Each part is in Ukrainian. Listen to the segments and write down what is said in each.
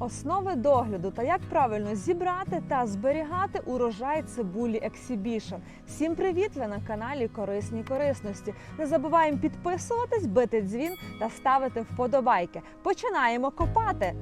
Основи догляду та як правильно зібрати та зберігати урожай цибулі Exhibition. Всім привіт! Ви на каналі Корисні корисності. Не забуваємо підписуватись, бити дзвін та ставити вподобайки. Починаємо копати.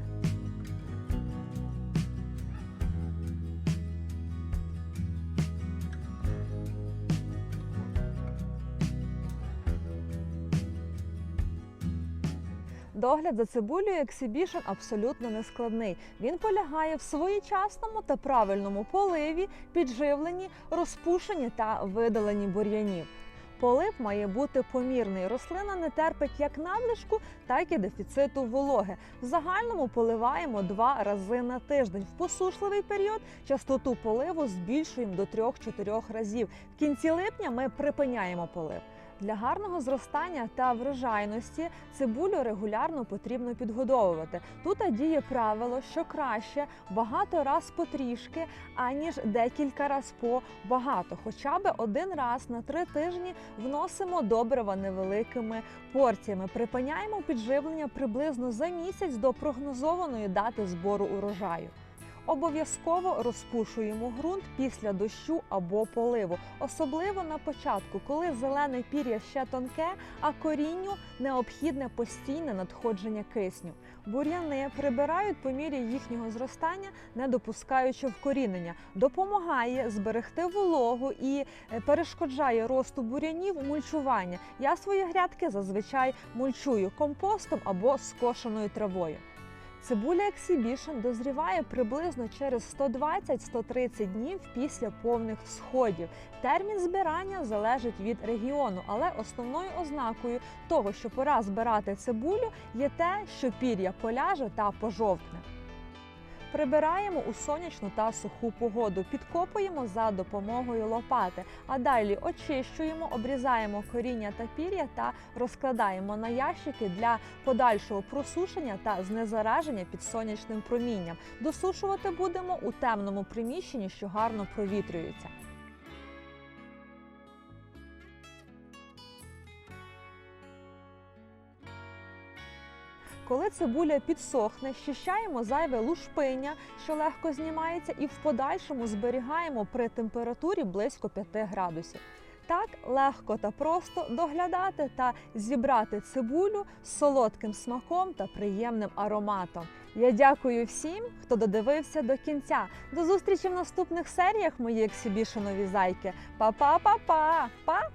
Догляд за цибулею Exhibition абсолютно нескладний. Він полягає в своєчасному та правильному поливі, підживленні, розпушенні та видаленні бур'янів. Полив має бути помірний. Рослина не терпить як надлишку, так і дефіциту вологи. В загальному поливаємо два рази на тиждень. В посушливий період частоту поливу збільшуємо до 3-4 разів. В кінці липня ми припиняємо полив. Для гарного зростання та врожайності цибулю регулярно потрібно підгодовувати. Тут діє правило, що краще багато раз потрішки, аніж декілька раз по багато. Хоча б один раз на три тижні вносимо добрива невеликими порціями. Припиняємо підживлення приблизно за місяць до прогнозованої дати збору урожаю. Обов'язково розпушуємо ґрунт після дощу або поливу, особливо на початку, коли зелене пір'я ще тонке, а корінню необхідне постійне надходження кисню. Бур'яни прибирають по мірі їхнього зростання, не допускаючи вкорінення, допомагає зберегти вологу і е, перешкоджає росту бур'янів мульчування. Я свої грядки зазвичай мульчую компостом або скошеною травою. Цибуля Exhibition дозріває приблизно через 120-130 днів після повних сходів. Термін збирання залежить від регіону, але основною ознакою того, що пора збирати цибулю, є те, що пір'я поляже та пожовкне. Прибираємо у сонячну та суху погоду, підкопуємо за допомогою лопати, а далі очищуємо, обрізаємо коріння та пір'я та розкладаємо на ящики для подальшого просушення та знезараження під сонячним промінням. Досушувати будемо у темному приміщенні, що гарно провітрюється. Коли цибуля підсохне, щищаємо зайве лушпиння, що легко знімається, і в подальшому зберігаємо при температурі близько 5 градусів. Так легко та просто доглядати та зібрати цибулю з солодким смаком та приємним ароматом. Я дякую всім, хто додивився до кінця. До зустрічі в наступних серіях, мої ексібішенові зайки. Па-па-па-па! Па!